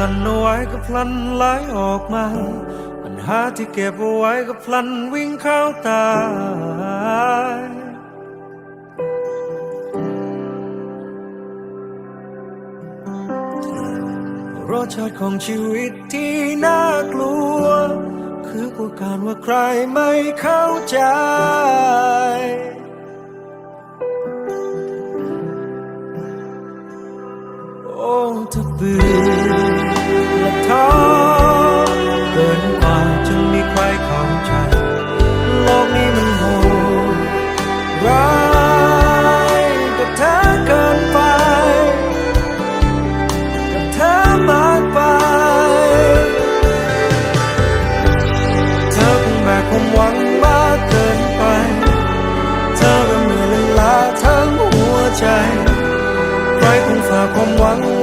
ลันเอาไว้ก็พลันไหลออกมา ปัญหาที่เก็บเอาไว้ก็พลันวิ่งเข้าตายรสชาติของชีวิตที่น่ากลัว คือกลัวการว่าใครไม่เข้าใจ ความหวัง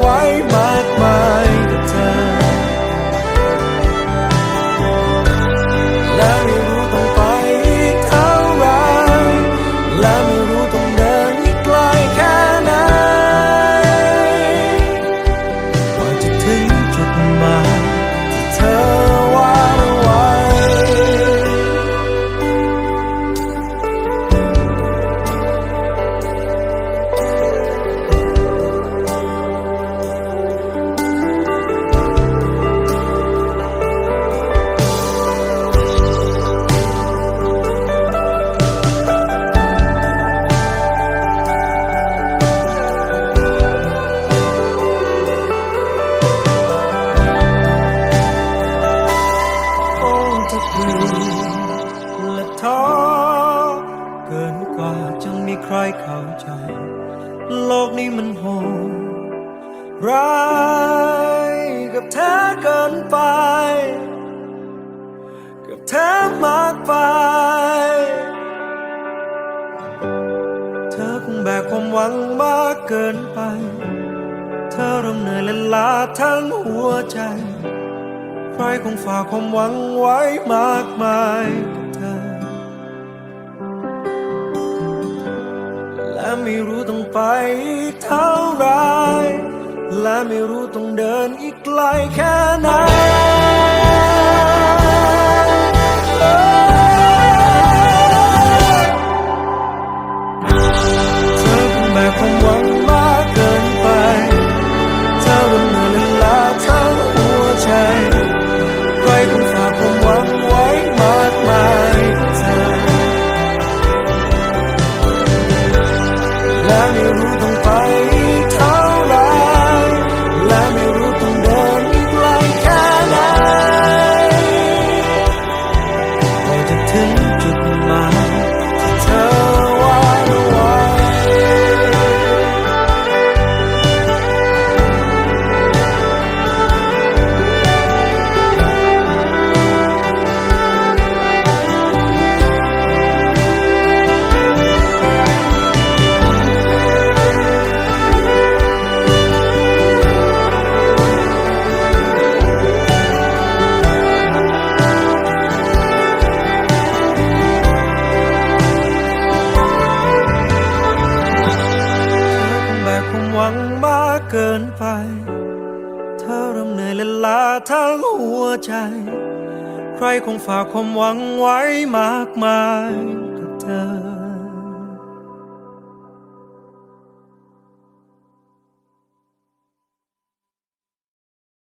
เบื่อและท้อเกินกว่าจะมีใครเข้าใจ โลกนี้มันโหดร้ายกับเธอเกินไป กับเธอมากไป เธอคงแบกความหวังมากเกินไป เธอเริ่มเหนื่อยและล้าทั้งหัวใจ ใครคงฝากความหวังไว้มากมายกับเธอ และไม่รู้ต้องไปเท่าไร และไม่รู้ต้องเดินอีกไกลแค่ไหน เกินไป เธอเริ่มเหนื่อยและล้าทั้งหัวใจ ใครคงฝากความหวังไว้มากมายกับเธอ